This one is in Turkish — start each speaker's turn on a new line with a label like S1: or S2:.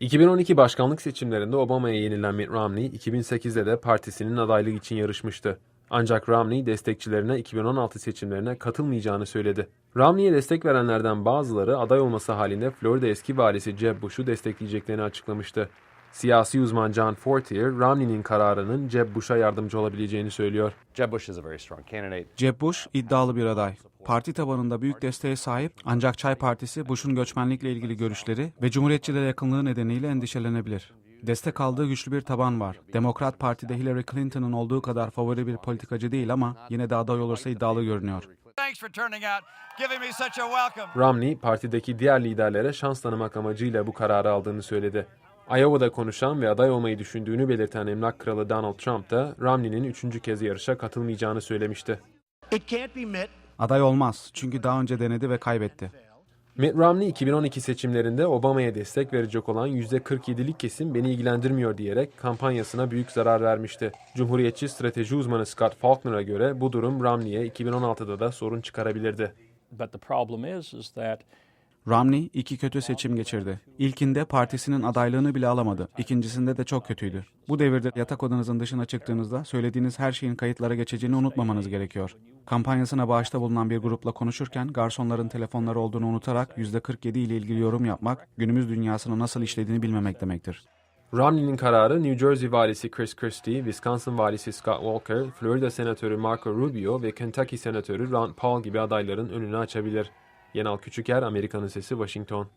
S1: 2012 başkanlık seçimlerinde Obama'ya yenilen Mitt Romney, 2008'de de partisinin adaylık için yarışmıştı. Ancak Romney destekçilerine 2016 seçimlerine katılmayacağını söyledi. Romney'e destek verenlerden bazıları aday olması halinde Florida eski valisi Jeb Bush'u destekleyeceklerini açıklamıştı. Siyasi uzman John Fortier, Romney'nin kararının Jeb Bush'a yardımcı olabileceğini söylüyor.
S2: Jeb Bush is a very strong candidate.
S3: Jeb Bush iddialı bir aday. Parti tabanında büyük desteğe sahip ancak Çay Partisi Bush'un göçmenlikle ilgili görüşleri ve Cumhuriyetçilere yakınlığı nedeniyle endişelenebilir. Destek aldığı güçlü bir taban var. Demokrat Parti'de Hillary Clinton'ın olduğu kadar favori bir politikacı değil ama yine de aday olursa iddialı görünüyor.
S1: Romney, partideki diğer liderlere şans tanımak amacıyla bu kararı aldığını söyledi. Iowa'da konuşan ve aday olmayı düşündüğünü belirten emlak kralı Donald Trump da Romney'nin üçüncü kez yarışa katılmayacağını söylemişti.
S3: Aday olmaz çünkü daha önce denedi ve kaybetti.
S1: Mitt Romney 2012 seçimlerinde Obama'ya destek verecek olan %47'lik kesim beni ilgilendirmiyor diyerek kampanyasına büyük zarar vermişti. Cumhuriyetçi strateji uzmanı Scott Faulkner'a göre bu durum Romney'e 2016'da da sorun çıkarabilirdi.
S4: But the problem is, is that
S3: Romney iki kötü seçim geçirdi. İlkinde partisinin adaylığını bile alamadı. İkincisinde de çok kötüydü. Bu devirde yatak odanızın dışına çıktığınızda söylediğiniz her şeyin kayıtlara geçeceğini unutmamanız gerekiyor. Kampanyasına bağışta bulunan bir grupla konuşurken garsonların telefonları olduğunu unutarak %47 ile ilgili yorum yapmak günümüz dünyasının nasıl işlediğini bilmemek demektir.
S1: Romney'nin kararı New Jersey valisi Chris Christie, Wisconsin valisi Scott Walker, Florida senatörü Marco Rubio ve Kentucky senatörü Ron Paul gibi adayların önünü açabilir. Yenal Küçüker, Amerikanın Sesi, Washington.